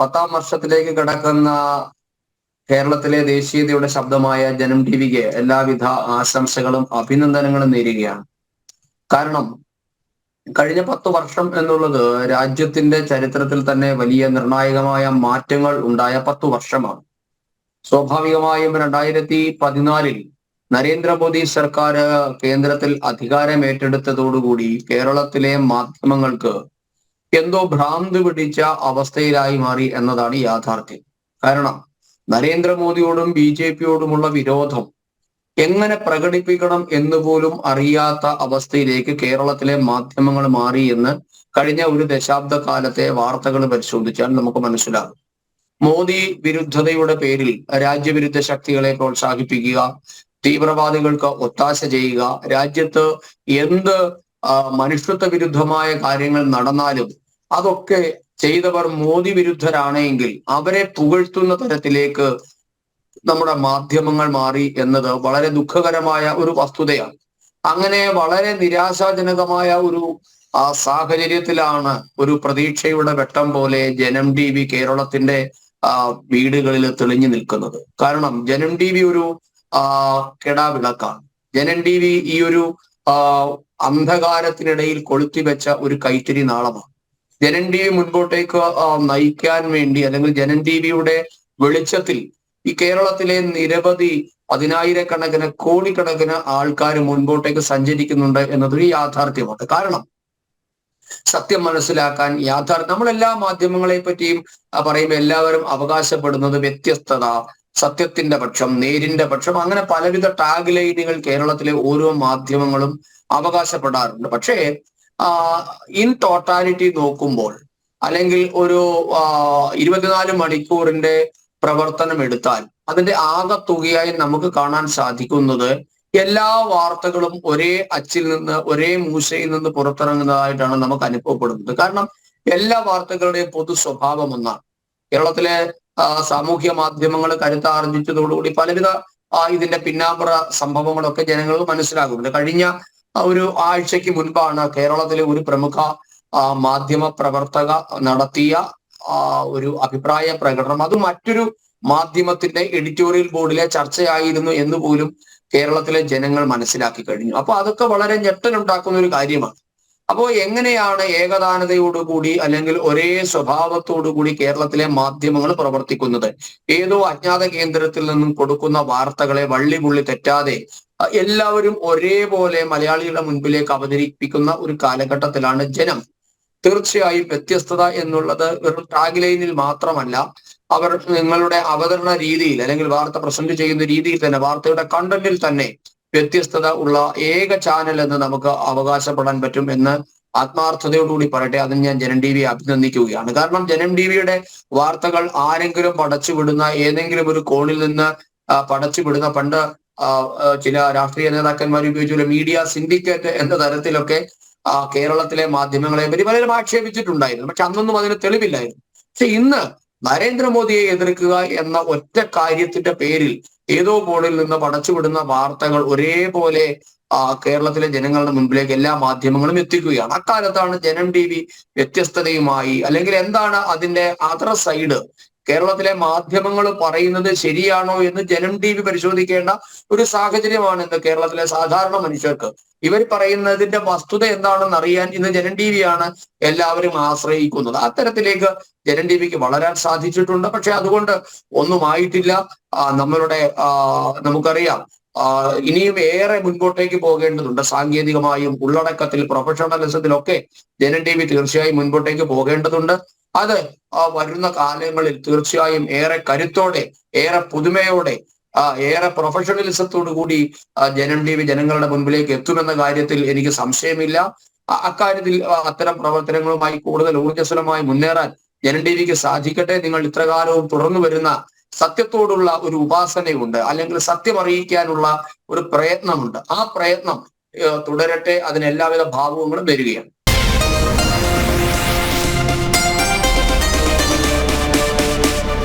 പത്താം വർഷത്തിലേക്ക് കടക്കുന്ന കേരളത്തിലെ ദേശീയതയുടെ ശബ്ദമായ ജനം ടി വിക്ക് എല്ലാവിധ ആശംസകളും അഭിനന്ദനങ്ങളും നേരുകയാണ്. കാരണം കഴിഞ്ഞ പത്ത് വർഷം എന്നുള്ളത് രാജ്യത്തിന്റെ ചരിത്രത്തിൽ തന്നെ വലിയ നിർണായകമായ മാറ്റങ്ങൾ ഉണ്ടായ പത്തു വർഷമാണ്. സ്വാഭാവികമായും രണ്ടായിരത്തി പതിനാലിൽ നരേന്ദ്രമോദി സർക്കാർ കേന്ദ്രത്തിൽ അധികാരം ഏറ്റെടുത്തതോടുകൂടി കേരളത്തിലെ മാധ്യമങ്ങൾക്ക് എന്തോ ഭ്രാന്ത് പിടിച്ച അവസ്ഥയിലായി മാറി എന്നതാണ് യാഥാർത്ഥ്യം. കാരണം നരേന്ദ്രമോദിയോടും ബി ജെ പിയോടുമുള്ള വിരോധം എങ്ങനെ പ്രകടിപ്പിക്കണം എന്ന് പോലും അറിയാത്ത അവസ്ഥയിലേക്ക് കേരളത്തിലെ മാധ്യമങ്ങൾ മാറി എന്ന് കഴിഞ്ഞ ഒരു ദശാബ്ദ കാലത്തെ വാർത്തകൾ പരിശോധിച്ചാൽ നമുക്ക് മനസ്സിലാകും. മോദി വിരുദ്ധതയുടെ പേരിൽ രാജ്യവിരുദ്ധ ശക്തികളെ പ്രോത്സാഹിപ്പിക്കുക തീവ്രവാദികൾക്ക് ഒത്താശ ചെയ്യുക രാജ്യത്ത് എന്ത് മനുഷ്യത്വ വിരുദ്ധമായ കാര്യങ്ങൾ നടന്നാലും അതൊക്കെ ചെയ്തവർ മോദി വിരുദ്ധരാണെങ്കിൽ അവരെ പുകഴ്ത്തുന്ന തരത്തിലേക്ക് നമ്മുടെ മാധ്യമങ്ങൾ മാറി എന്നത് വളരെ ദുഃഖകരമായ ഒരു വസ്തുതയാണ്. അങ്ങനെ വളരെ നിരാശാജനകമായ ഒരു ആ സാഹചര്യത്തിലാണ് ഒരു പ്രതീക്ഷയുടെ വെട്ടം പോലെ ജനം ടി വി കേരളത്തിന്റെ വീടുകളിൽ തെളിഞ്ഞു നിൽക്കുന്നത്. കാരണം ജനം ടി വി ഒരു കെടാവിളക്കാണ്. ജനം ടി വി ഈ ഒരു അന്ധകാരത്തിനിടയിൽ കൊളുത്തിവെച്ച ഒരു കൈത്തിരി നാളമാണ്. ജനം ടി വി മുൻപോട്ടേക്ക് നയിക്കാൻ വേണ്ടി അല്ലെങ്കിൽ ജനൻ ടി വിയുടെ വെളിച്ചത്തിൽ ഈ കേരളത്തിലെ നിരവധി പതിനായിരക്കണക്കിന് കോടിക്കണക്കിന് ആൾക്കാർ മുൻപോട്ടേക്ക് സഞ്ചരിക്കുന്നുണ്ട് എന്നതൊരു യാഥാർത്ഥ്യമാണ് കാരണം സത്യം മനസ്സിലാക്കാൻ യാഥാർത്ഥ്യം നമ്മൾ എല്ലാ മാധ്യമങ്ങളെ പറ്റിയും പറയുമ്പോൾ എല്ലാവരും അവകാശപ്പെടുന്നത് വ്യത്യസ്തത സത്യത്തിന്റെ പക്ഷം നേരിന്റെ പക്ഷം അങ്ങനെ പലവിധ ടാഗ് ലൈനുകൾ കേരളത്തിലെ ഓരോ മാധ്യമങ്ങളും അവകാശപ്പെടാറുണ്ട്. പക്ഷേ ഇൻ ടോട്ടാലിറ്റി നോക്കുമ്പോൾ അല്ലെങ്കിൽ ഒരു ഇരുപത്തിനാല് മണിക്കൂറിന്റെ പ്രവർത്തനം എടുത്താൽ അതിന്റെ ആകെ തുകയായി നമുക്ക് കാണാൻ സാധിക്കുന്നത് എല്ലാ വാർത്തകളും ഒരേ അച്ചിൽ നിന്ന് ഒരേ മൂശയിൽ നിന്ന് പുറത്തിറങ്ങുന്നതായിട്ടാണ് നമുക്ക് അനുഭവപ്പെടുന്നത്. കാരണം എല്ലാ വാർത്തകളുടെയും പൊതു സ്വഭാവം ഒന്നാണ്. കേരളത്തിലെ സാമൂഹ്യ മാധ്യമങ്ങൾ കരുത്താർജിച്ചതോടുകൂടി പലവിധ ഇതിന്റെ പിന്നാമ്പുറ സംഭവങ്ങളൊക്കെ ജനങ്ങൾക്ക് മനസ്സിലാകുന്നുണ്ട്. കഴിഞ്ഞ ഒരു ആഴ്ചയ്ക്ക് മുൻപാണ് കേരളത്തിലെ ഒരു പ്രമുഖ മാധ്യമ പ്രവർത്തക നടത്തിയ ഒരു അഭിപ്രായ പ്രകടനം. അത് മറ്റൊരു മാധ്യമത്തിന്റെ എഡിറ്റോറിയൽ ബോർഡിലെ ചർച്ചയായിരുന്നു എന്ന് പോലും കേരളത്തിലെ ജനങ്ങൾ മനസ്സിലാക്കി കഴിഞ്ഞു. അപ്പൊ അതൊക്കെ വളരെ ഞെട്ടലുണ്ടാക്കുന്ന ഒരു കാര്യമാണ്. അപ്പോൾ എങ്ങനെയാണ് ഏകദാനതയോടുകൂടി അല്ലെങ്കിൽ ഒരേ സ്വഭാവത്തോടുകൂടി കേരളത്തിലെ മാധ്യമങ്ങൾ പ്രവർത്തിക്കുന്നത്? ഏതോ അജ്ഞാത കേന്ദ്രത്തിൽ നിന്നും കൊടുക്കുന്ന വാർത്തകളെ വള്ളിപുള്ളി തെറ്റാതെ എല്ലാവരും ഒരേപോലെ മലയാളികളുടെ മുൻപിലേക്ക് അവതരിപ്പിക്കുന്ന ഒരു കാലഘട്ടത്തിലാണ് ജനം. തീർച്ചയായും വ്യത്യസ്തത എന്നുള്ളത് വെറും ടാഗ് ലൈനിൽ മാത്രമല്ല അവർ നിങ്ങളുടെ അവതരണ രീതിയിൽ അല്ലെങ്കിൽ വാർത്ത പ്രസന്റ് ചെയ്യുന്ന രീതിയിൽ തന്നെ വാർത്തയുടെ കണ്ടന്റിൽ തന്നെ വ്യത്യസ്തത ഉള്ള ഏക ചാനൽ എന്ന് നമുക്ക് അവകാശപ്പെടാൻ പറ്റും എന്ന് ആത്മാർത്ഥതയോടുകൂടി പറയട്ടെ. അതിന് ഞാൻ ജനം ടി വി അഭിനന്ദിക്കുകയാണ്. കാരണം ജനം ടി വിയുടെ വാർത്തകൾ ആരെങ്കിലും പടച്ചുവിടുന്ന ഏതെങ്കിലും ഒരു കോണിൽ നിന്ന് പടച്ചുവിടുന്ന പണ്ട് ചില രാഷ്ട്രീയ നേതാക്കന്മാർ ഉപയോഗിച്ചുള്ള മീഡിയ സിൻഡിക്കേറ്റ് എന്ന തരത്തിലൊക്കെ കേരളത്തിലെ മാധ്യമങ്ങളെ പറ്റി പലരും ആക്ഷേപിച്ചിട്ടുണ്ടായിരുന്നു. പക്ഷെ അന്നൊന്നും അതിന് തെളിവില്ലായിരുന്നു. പക്ഷെ ഇന്ന് നരേന്ദ്രമോദിയെ എതിർക്കുക എന്ന ഒറ്റ കാര്യത്തിന്റെ പേരിൽ ഏതോ ബോർഡിൽ നിന്ന് പടച്ചുവിടുന്ന വാർത്തകൾ ഒരേപോലെ കേരളത്തിലെ ജനങ്ങളുടെ മുമ്പിലേക്ക് എല്ലാ മാധ്യമങ്ങളും എത്തിക്കുകയാണ്. അക്കാലത്താണ് ജനം ടി വി വ്യത്യസ്തതയുമായി അല്ലെങ്കിൽ എന്താണ് അതിന്റെ അതർ സൈഡ് കേരളത്തിലെ മാധ്യമങ്ങൾ പറയുന്നത് ശരിയാണോ എന്ന് ജനം ടി വി പരിശോധിക്കേണ്ട ഒരു സാഹചര്യമാണ് ഇന്ന് കേരളത്തിലെ സാധാരണ മനുഷ്യർക്ക്. ഇവർ പറയുന്നതിന്റെ വസ്തുത എന്താണെന്ന് അറിയാൻ ഇന്ന് ജനം ടി വിയാണ് എല്ലാവരും ആശ്രയിക്കുന്നത്. അത്തരത്തിലേക്ക് ജനം ടി വിക്ക് വളരാൻ സാധിച്ചിട്ടുണ്ട്. പക്ഷെ അതുകൊണ്ട് ഒന്നും ആയിട്ടില്ല. നമ്മളുടെ നമുക്കറിയാം. ഇനിയും ഏറെ മുൻപോട്ടേക്ക് പോകേണ്ടതുണ്ട്. സാങ്കേതികമായും ഉള്ളടക്കത്തിൽ പ്രൊഫഷണലിസത്തിലൊക്കെ ജനൻ ടി വി തീർച്ചയായും മുൻപോട്ടേക്ക് പോകേണ്ടതുണ്ട്. അത് വരുന്ന കാലങ്ങളിൽ തീർച്ചയായും ഏറെ കരുത്തോടെ ഏറെ പുതുമയോടെ ഏറെ പ്രൊഫഷണലിസത്തോടു കൂടി ജനൻ ടി വി ജനങ്ങളുടെ മുൻപിലേക്ക് എത്തുമെന്ന കാര്യത്തിൽ എനിക്ക് സംശയമില്ല. അക്കാര്യത്തിൽ അത്തരം പ്രവർത്തനങ്ങളുമായി കൂടുതൽ ഊർജസ്വലമായി മുന്നേറാൻ ജനൻ ടി വിക്ക് സാധിക്കട്ടെ. നിങ്ങൾ ഇത്രകാലവും തുടർന്നു വരുന്ന സത്യത്തോടുള്ള ഒരു ഉപാസനയുണ്ട്. അല്ലെങ്കിൽ സത്യം അറിയിക്കാനുള്ള ഒരു പ്രയത്നമുണ്ട്. ആ പ്രയത്നം തുടരട്ടെ. അതിന് എല്ലാവിധ ഭാവങ്ങളും വരികയാണ്.